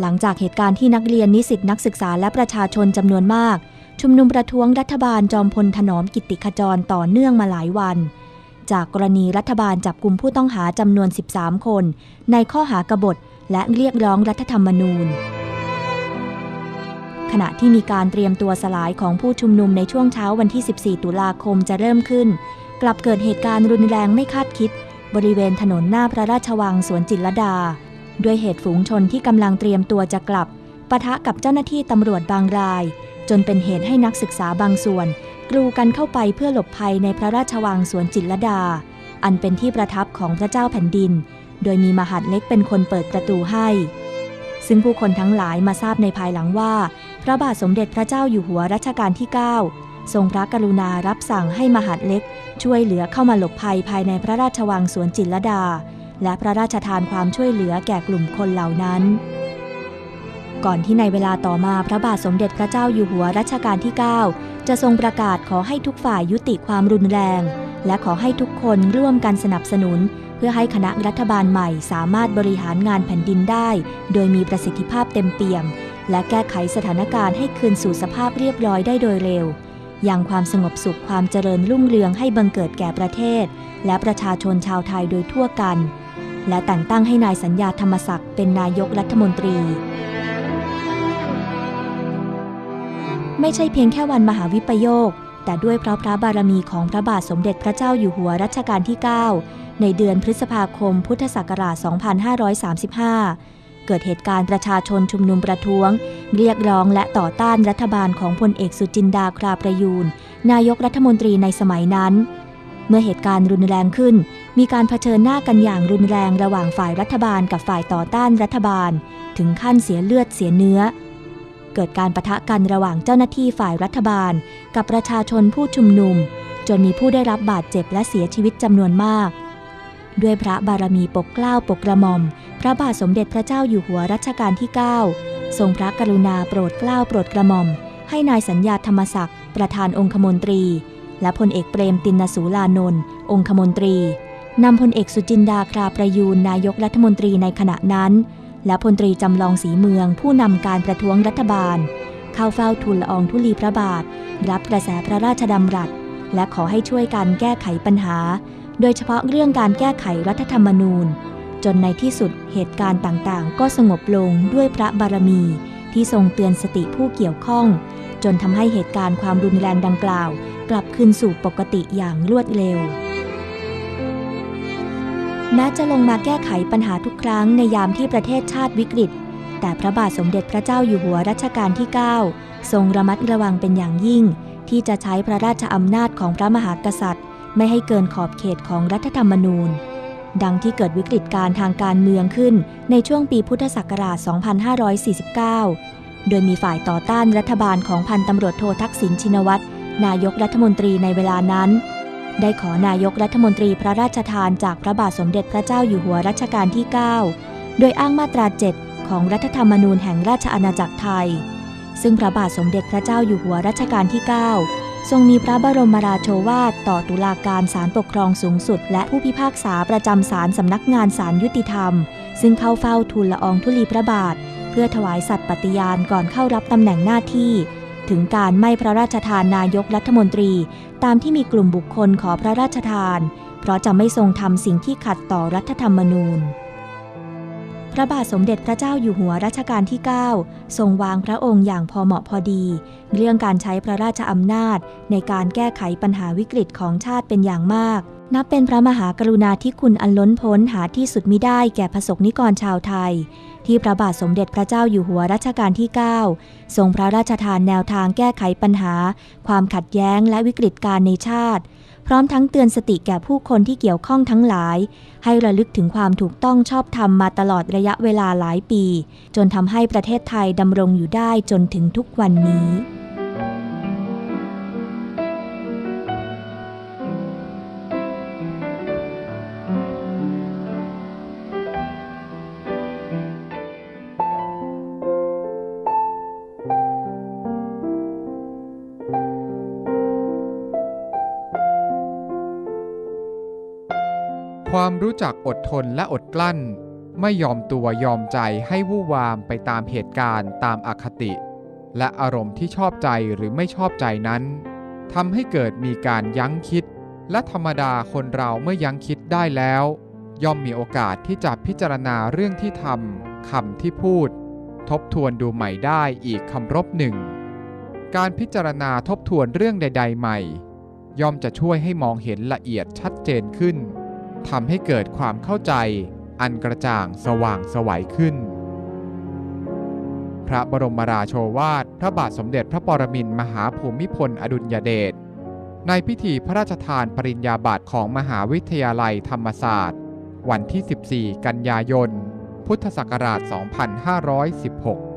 หลังจากเหตุการณ์ที่นักเรียนนิสิตนักศึกษาและประชาชนจำนวนมาก ชุมนุมประท้วงรัฐบาลจอมพลถนอมกิติขจรต่อเนื่องมาหลายวัน จากกรณีรัฐบาลจับกลุ่มผู้ต้องหาจำนวน 13 คน ในข้อหากบฏและเรียกร้องรัฐธรรมนูญ ขณะที่มีการเตรียมตัวสลายของผู้ชุมนุมในช่วงเช้าวันที่ 14 ตุลาคมจะเริ่มขึ้น กลับเกิดเหตุการณ์รุนแรงไม่คาดคิด บริเวณถนนหน้าพระราชวังสวนจิตรลดา ด้วยเหตุฝูงชนที่กำลังเตรียมตัวจะกลับปะทะกับเจ้าหน้าที่ตำรวจบางราย จนเป็นเหตุให้นักศึกษาบางส่วน กรูกันเข้าไปเพื่อหลบภัยในพระราชวังสวนจิตรลดา อันเป็นที่ประทับของพระเจ้าแผ่นดิน โดยมีมหาดเล็กเป็นคนเปิดประตูให้ ซึ่งผู้คนทั้งหลายมาทราบในภายหลังว่า พระบาทสมเด็จพระเจ้าอยู่หัวรัชกาลที่ 9 ทรงพระกรุณารับสั่งให้มหาดเล็ก ช่วยเหลือเข้ามาหลบภัยภายในพระราชวังสวนจิตรลดา และพระราชทานความช่วยเหลือแก่กลุ่มคนเหล่านั้น ก่อนที่ในเวลาต่อมาพระบาทสมเด็จพระเจ้าอยู่หัวรัชกาลที่ 9 จะทรงประกาศขอให้ทุกฝ่ายยุติความรุนแรง และขอให้ทุกคนร่วมกันสนับสนุน เพื่อให้คณะรัฐบาลใหม่สามารถบริหารงานแผ่นดินได้ โดยมีประสิทธิภาพเต็มเปี่ยม และแก้ไขสถานการณ์ให้คืนสู่สภาพเรียบร้อยได้โดยเร็วอย่างความสงบสุขความเจริญรุ่งเรืองให้บังเกิดแก่ประเทศ และประชาชนชาวไทยโดยทั่วกัน และแต่งตั้งให้นายสัญญาธรรมศักดิ์เป็นนายกรัฐมนตรี ไม่ใช่เพียงแค่วันมหาวิปโยค แต่ด้วยเพราะพระบารมีของพระบาทสมเด็จพระเจ้าอยู่หัวรัชกาลที่ 9 ในเดือนพฤษภาคมพุทธศักราช 2535 เกิดเหตุการณ์ประชาชนชุมนุมประท้วง เรียกร้องและต่อต้านรัฐบาลของพลเอกสุจินดาคราประยูนนายกรัฐมนตรีในสมัยนั้น เมื่อเหตุการณ์รุนแรงขึ้น มีการเผชิญหน้ากันอย่างรุนแรงระหว่างฝ่ายรัฐบาลกับฝ่ายต่อต้านรัฐบาล ถึงขั้นเสียเลือดเสียเนื้อ เกิดการประทะกันระหว่างเจ้าหน้าที่ฝ่ายรัฐบาล กับประชาชนผู้ชุมนุม จนมีผู้ได้รับบาดเจ็บและเสียชีวิตจำนวนมาก ด้วยพระบารมีปกเกล้าปกกระหม่อม พระบาทสมเด็จพระเจ้าอยู่หัวรัชกาลที่ 9 ทรงพระกรุณาโปรดเกล้าโปรดกระหม่อม ให้นายสัญญาธรรมศักดิ์ประธานองคมนตรี และพลเอกเปรมตินสูลานนท์องคมนตรี นำพลเอกสุจินดาคราประยูนนายกรัฐมนตรีในขณะนั้น และพลตรีจำลองสีเมืองผู้นำการประท้วงรัฐบาล เข้าเฝ้าทูลละอองธุลีพระบาท รับกระแสพระราชดำรัส และขอให้ช่วยกันแก้ไขปัญหา โดยเฉพาะเรื่องการแก้ไขรัฐธรรมนูญ จนในที่สุดเหตุการณ์ต่างๆ ก็สงบลงด้วยพระบารมี ที่ทรงเตือนสติผู้เกี่ยวข้อง จนทำให้เหตุการณ์ความรุนแรงดังกล่าว กลับคืนสู่ปกติอย่างรวดเร็ว ม้จะลงมาแก้ไขปัญหาทุกครั้งในยามที่ประเทศชาติวิกฤต แต่พระบาทสมเด็จพระเจ้าอยู่หัวรัชกาลที่ 9 ทรงระมัดระวังเป็นอย่างยิ่ง ที่จะใช้พระราชอำนาจของพระมหากษัตริย์ ไม่ให้เกินขอบเขตของรัฐธรรมนูญ ดังที่เกิดวิกฤตการทางการเมืองขึ้นในช่วงปีพุทธศักราช 2549 โดยมีฝ่ายต่อต้านรัฐบาลของพันตำรวจโททักษิณชินวัตรนายกรัฐมนตรีในเวลานั้น ได้ขอนายกรัฐมนตรีพระราชทานจากพระบาทสมเด็จพระเจ้าอยู่หัวรัชกาลที่ 9 โดยอ้างมาตรา 7 ของรัฐธรรมนูญแห่งราชอาณาจักรไทย ซึ่งพระบาทสมเด็จพระเจ้าอยู่หัวรัชกาลที่ 9 ทรงมีพระบรมราโชวาทต่อตุลาการศาลปกครองสูงสุด และผู้พิพากษาประจำศาลสำนักงานศาลยุติธรรม ซึ่งเข้าเฝ้าทูลละอองธุลีพระบาท เพื่อถวายสัตย์ปฏิญาณก่อนเข้ารับตำแหน่งหน้าที่ ถึงการไม่พระราชทานนายกรัฐมนตรี ตามที่มีกลุ่มบุคคลขอพระราชทาน เพราะจะไม่ทรงทำสิ่งที่ขัดต่อรัฐธรรมนูญ พระบาทสมเด็จพระเจ้าอยู่หัวรัชกาลที่ 9 ทรงวางพระองค์อย่างพอเหมาะพอดี เรื่องการใช้พระราชอำนาจ ในการแก้ไขปัญหาวิกฤตของชาติเป็นอย่างมาก นับเป็นพระมหากรุณาธิคุณอันล้นพ้นหาที่สุดมิได้แก่พระสงฆ์นิกรชาวไทย ที่พระบาทสมเด็จพระเจ้าอยู่หัวรัชกาลที่ 9 ทรงพระราชทานแนวทางแก้ไขปัญหา ความขัดแย้งและวิกฤตการณ์ในชาติ พร้อมทั้งเตือนสติแก่ผู้คนที่เกี่ยวข้องทั้งหลาย ให้ระลึกถึงความถูกต้องชอบธรรมมาตลอดระยะเวลาหลายปี จนทำให้ประเทศไทยดำรงอยู่ได้จนถึงทุกวันนี้ ความรู้จักอดทนและอดกลั้น ไม่ยอมตัวยอมใจให้วู่วามไปตามเหตุการณ์ตามอคติ และอารมณ์ที่ชอบใจหรือไม่ชอบใจนั้นทำให้เกิดมีการยั้งคิด และธรรมดาคนเราเมื่อยั้งคิดได้แล้ว ย่อมมีโอกาสที่จะพิจารณาเรื่องที่ทำคำที่พูด ทบทวนดูใหม่ได้อีกคำรบหนึ่ง การพิจารณาทบทวนเรื่องใด ๆ ใหม่ ย่อมจะช่วยให้มองเห็นละเอียดชัดเจนขึ้น ทำให้เกิดความเข้าใจอันกระจ่างสว่างสวัยขึ้น พระบรมราโชวาท พระบาทสมเด็จพระปรมินมหาภูมิพลอดุลยเดช ในพิธีพระราชทานปริญญาบัตรของมหาวิทยาลัยธรรมศาสตร์ วันที่ 14 กันยายน พุทธศักราช 2516